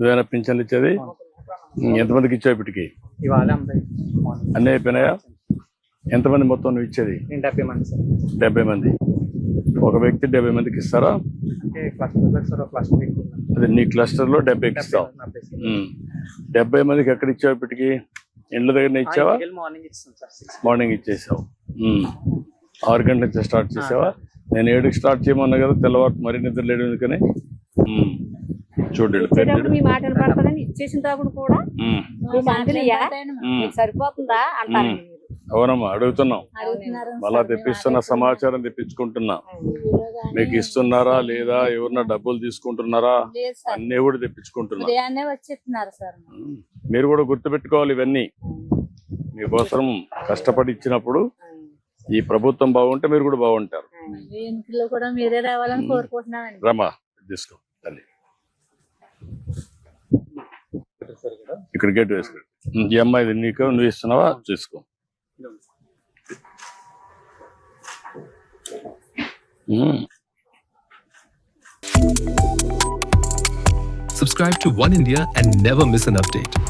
నువ్వేనా పింఛన్లు ఇచ్చేది. ఎంతమందికి ఇచ్చావు ఇప్పటికి? అన్నీ అయిపోయినాయా? ఎంతమంది మొత్తం నువ్వు ఇచ్చేది? డెబ్బై మంది ఒక వ్యక్తి డెబ్బై మందికి ఇస్తారా. అది నీ క్లస్టర్లో డెబ్బైకి డెబ్బై ఇస్తావు. డెబ్బై మందికి ఎక్కడ ఇచ్చావు ఇప్పటికి? ఇండ్ల దగ్గర ఇచ్చావా? మార్నింగ్ ఇచ్చేసావు. ఆరు గంటల నుంచి స్టార్ట్ చేసావా? నేను ఏడుకి స్టార్ట్ చేయమన్నా కదా తెల్లవారు మరి నిద్ర లేడు ఎందుకని? ఇచ్చేటప్పుడు చూడు. మీ పడతారని ఇచ్చేసినప్పుడు కూడా మందులియా సరిపోతుందా అంటారు. అవునమ్మా అడుగుతున్నాం. మళ్ళా తెప్పిస్తున్న సమాచారం తెప్పించుకుంటున్నా. మీకు ఇస్తున్నారా లేదా? ఎవరన్నా డబ్బులు తీసుకుంటున్నారా? అన్నీ కూడా తెప్పించుకుంటున్నా. మీరు కూడా గుర్తుపెట్టుకోవాలి ఇవన్నీ. మీకోసం కష్టపడి ఇచ్చినప్పుడు ఈ ప్రభుత్వం బాగుంటే మీరు కూడా బాగుంటారు. ఇంట్లో కూడా మీరే రావాలని కోరుకుంటున్నానండి. రమా తీసుకో తల్లి. ఇక్కడ గేట్ వేసుకోండి ఉమ్, ఈ అమ్మాయి నీకు నువ్వు ఇస్తున్నావా చూసుకో Subscribe to One India and never miss an update.